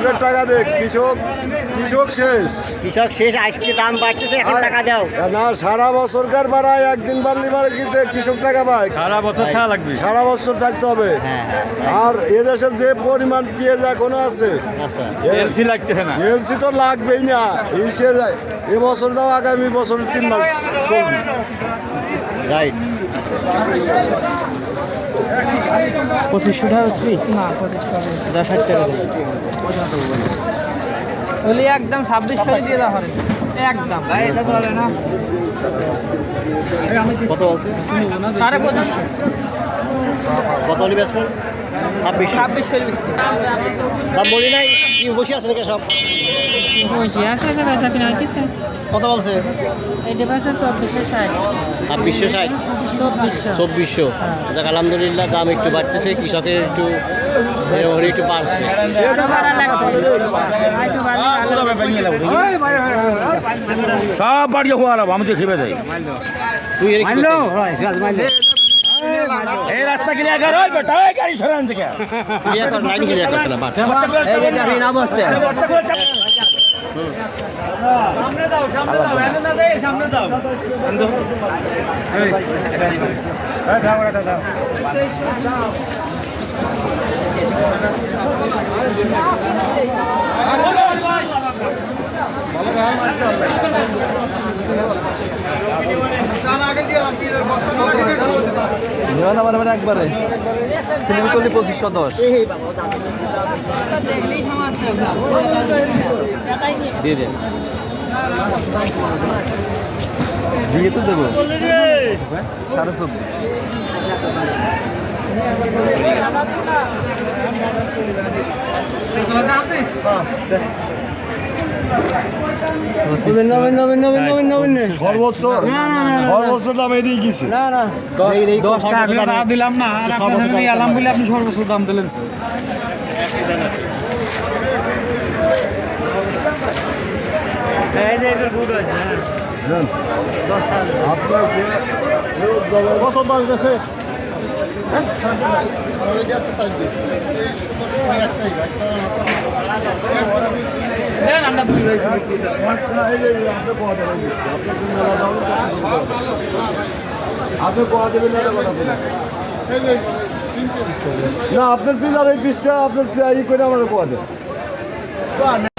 কৃষকের টাকা দে কৃষক কৃষক শেষ। কৃষক শেষ আজকে দাম বাড়তেছে এখন টাকা দাও। না সারা বছরকার বাড়ায় একদিন বাড়লি বাড়ে কিন্তু কৃষক টাকা পায়? সারা বছর থাকা লাগবে। সারা বছর থাকতে হবে। হ্যাঁ হ্যাঁ আর এদেশের যে পরিমাণ পেঁয়াজ এখনও আছে আচ্ছা। এলসি লাগতেছে না। এলসি তো লাগবেই না। হিসেবে এবছর দাও আগামী বছর তিন মাস চলবে। রাইট পঁচিশশো টাকা স্পি না পঁচিশশো দশ হাজার টাকা দেবে। হলে একদম ছাব্বিশশো দিয়ে দেওয়া হবে একদম। কত আছে? সাড়ে পঁচিশশো কত হলে বেসবেন ছাব্বিশ। ছাব্বিশশো বেশি দাম বলি নাই কি বসে আছে নাকি সব? বসে আছে বেচা কিনা হইতেছে কত বলছে? এইটা বেচা চব্বিশশো ষাট। ছাব্বিশশো ষাট? চব্বিশশো। চব্বিশশো। যাক আলহামদুলিল্লাহ দাম একটু বাড়তেছে কৃষকের একটু একটু বাড়ছে। সব বাড়িয়ে হওয়ার আমি তো খেপে যাই। তুই? এই রাস্তা ক্লিয়ার কর ওই বেটা ওই গাড়ি সরান থেকে ক্লিয়ার কর লাইন ক্লিয়ার করছে না বাট এই যে গাড়ি না। বসতে একবারে। সিনেমি করলে পঁচিশশো দশ। দিয়ে দেন দিয়ে তো দেবো। সাড়ে চব্বিশ নবীন নবীন নবীন নবীন নবীন সর্বোচ্চ সর্বোচ্চ দাম এটাই গেছে। না না। দশ টাকা দাম দিলাম না আপনি আলাম বলে আপনি সর্বোচ্চ দাম দিলেন। হ্যাঁ। কত দাম গেছে? আপনি কোয়া দেবেন না আপনার পিস আর এই পিসটা আপনার ই করে আমার কোয়া দেন